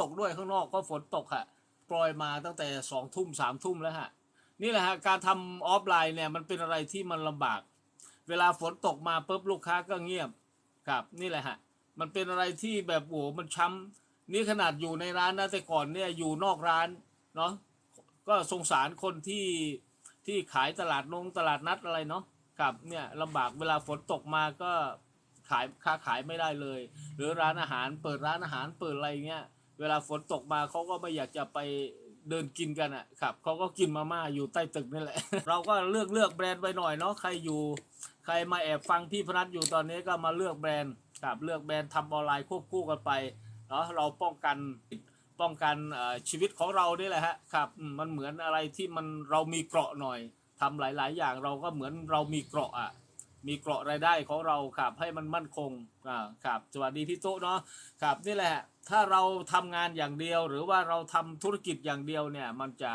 ตกด้วยข้างนอกก็ฝนตกฮะโปรยมาตั้งแต่สองทุ่มสามทุ่มแล้วฮะนี่แหละฮะการทำออฟไลน์เนี่ยมันเป็นอะไรที่มันลำบาก เวลาฝนตกมาปุ๊บลูกค้าก็เงียบครับนี่แหละฮะมันเป็นอะไรที่แบบโอ้มันช้ำนี่ขนาดอยู่ในร้านนะแต่ก่อนเนี่ยอยู่นอกร้านเนาะก็สงสารคนที่ที่ขายตลาดนงตลาดนัดอะไรเนาะครับเนี่ยลำบากเวลาฝนตกมาก็ขายค้าขายไม่ได้เลย หรือร้านอาหารเปิดร้านอาหารเปิดอะไรเงี้ย เวลาฝนตกมาเขาก็ไม่อยากจะไปเดินกินกันอะครับเขาก็กินมาม่าอยู่ใต้ตึกนี่แหละ เราก็เลือกเลือกแบรนด์ไปหน่อยเนาะใครอยู่ ใครมาแอบฟังพี่พนัทอยู่ตอนนี้ก็มาเลือกแบรนด์ครับเลือกแบรนด์ทำออนไลน์ควบคู่กันไปเนาะเราป้องกันป้องกันชีวิตของเรานี่แหละฮะครับมันเหมือนอะไรที่มันเรามีเกราะหน่อยทำหลาย ๆ อย่างเราก็เหมือนเรามีเกราะอะ มีเกราะรายได้ของเราครับให้มันมั่นคงอ่าครับสวัสดีพี่โตเนาะครับนี่แหละ ถ้าเราทำงานอย่างเดียว หรือว่าเราทำธุรกิจอย่างเดียวเนี่ย มันจะ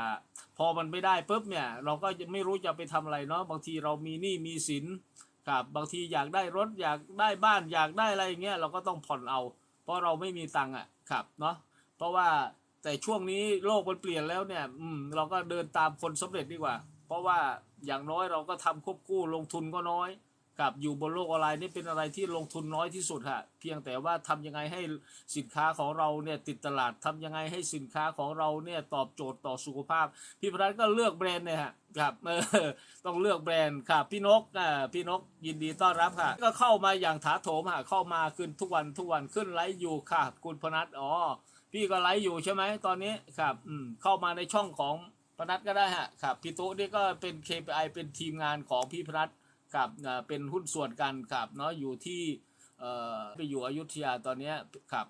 พอมันไม่ได้ปุ๊บเนี่ย เราก็จะไม่รู้จะไปทำอะไรเนาะบางทีเรามีหนี้มีสินครับบางทีอยากได้รถอยากได้บ้านอยากได้อะไรอย่างเงี้ยเราก็ต้องผ่อนเอา เพราะเราไม่มีตังค์อะครับเนาะเพราะว่าแต่ช่วงนี้โลกมันเปลี่ยนแล้วเนี่ยอืมเราก็เดินตามคนสำเร็จดีกว่า เพราะว่าอย่างน้อยเราก็ทำควบคู่ลงทุนก็น้อย กับอยู่บนโลกออนไลน์นี่เป็นอะไรที่ลงทุนน้อยที่สุดฮะเพียงแต่ว่าทำยังไงให้สินค้าของเราเนี่ยติดตลาดทำยังไงให้สินค้าของเราเนี่ยตอบโจทย์ต่อสุขภาพ พี่พนัทก็เลือกแบรนด์เนี่ยฮะครับเออต้องเลือกแบรนด์ครับพี่นกอ่าพี่นกยินดีต้อนรับค่ะ ก็เข้ามาอย่างถาโถมฮะเข้ามาขึ้นทุกวันทุกวันขึ้นไลฟ์อยู่ค่ะ คุณพนัทอ๋อพี่ก็ไลฟ์อยู่ใช่ไหมตอนนี้ครับอืมเข้ามาในช่องของพนัทก็ได้ฮะครับพี่ตุ๊นี่ก็เป็น KPI เป็นทีมงานของพี่พนัท ครับเป็นหุ้นส่วนกันครับเนาะอยู่ที่ไปอยู่อยุธยาตอนนี้ครับ